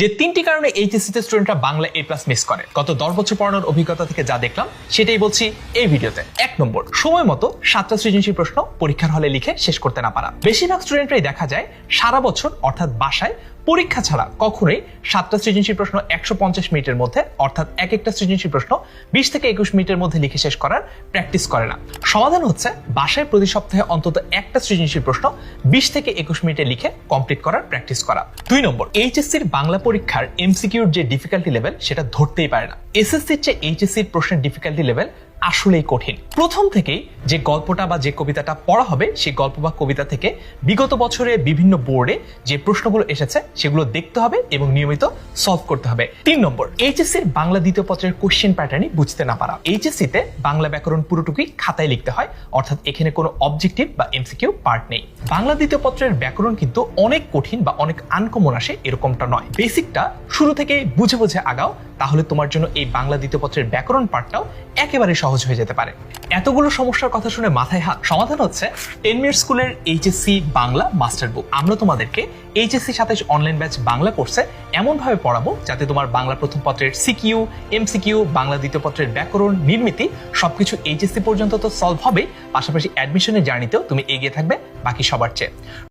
যে তিনটি কারণে এইচএসসি তে স্টুডেন্টরা বাংলা এ প্লাস মিস করে। গত দশ বছর পড়ানোর অভিজ্ঞতা থেকে যা দেখলাম, সেটাই বলছি এই ভিডিওতে। এক নম্বর, সময় মতো সাতটা সৃজনশীল প্রশ্ন পরীক্ষার হলে লিখে শেষ করতে না পারা। বেশিরভাগ স্টুডেন্টরাই দেখা যায়, সারা বছর অর্থাৎ বাসায় পরীক্ষা ছাড়া কখনোই সাতটা সৃজনশীল প্রশ্ন একশো পঞ্চাশ মিনিটের মধ্যে, অর্থাৎ এক একটা সৃজনশীল প্রশ্ন বিশ থেকে একুশ মিনিটের মধ্যে লিখে শেষ করার প্র্যাকটিস করে না। সমাধান হচ্ছে বাসায় প্রতি সপ্তাহে অন্তত একটা সৃজনশীল প্রশ্ন বিশ থেকে একুশ মিনিটে লিখে কমপ্লিট করার প্র্যাকটিস করা। দুই নম্বর এইচএসসির বাংলা পরীক্ষার এমসিকিউর যে ডিফিকাল্টি লেভেল সেটা ধরতেই পারে না। এসএসসির চেয়ে এইচএসসির প্রশ্নের ডিফিকাল্টি লেভেল আসলেই কঠিন। প্রথম থেকেই যে গল্পটা বা যে কবিতাটা পড়া হবে, সেই গল্প বা কবিতা থেকে বিগত বছরে বিভিন্ন বোর্ডে যে প্রশ্নগুলো এসেছে, সেগুলো দেখতে হবে এবং নিয়মিত সলভ করতে হবে। তিন নম্বর এইচএসসির বাংলা দ্বিতীয় পত্রের কোশ্চেন প্যাটার্নই বুঝতে না পারা। এইচএসসি তে বাংলা ব্যাকরণ পুরোটুকুই খাতায় লিখতে হয়, অর্থাৎ এখানে কোনো অবজেক্টিভ বা এমসিকিউ পার্ট নেই। বাংলা দ্বিতীয় পত্রের ব্যাকরণ কিন্তু অনেক কঠিন বা অনেক আনকমন আসে, এরকমটা নয়। বেসিকটা শুরু থেকে বুঝে বুঝে আগাও তাহলে তোমার জন্য এই বাংলা দ্বিতীয় পত্রের ব্যাকরণ পার্টটাও একেবারে সহজ হয়ে যেতে পারে। এতগুলো সমস্যার কথা শুনে মাথায় হাত, সমাধান হচ্ছে টেন স্কুলের এইচএসসি বাংলা মাস্টার বুক। আমরা তোমাদেরকে এইচএসসি সাতাইশ অনলাইন ব্যাচ বাংলা কোর্সে এমনভাবে পড়াবো যাতে তোমার বাংলা প্রথম পত্রের সিকিউ, এমসিকিউ, বাংলা দ্বিতীয় পত্রের ব্যাকরণ, নির্মিতি সবকিছু এইচএসসি পর্যন্ত তো সলভ হবে পাশাপাশি অ্যাডমিশনের জার্নিতেও তুমি এগিয়ে থাকবে বাকি সবার চেয়ে।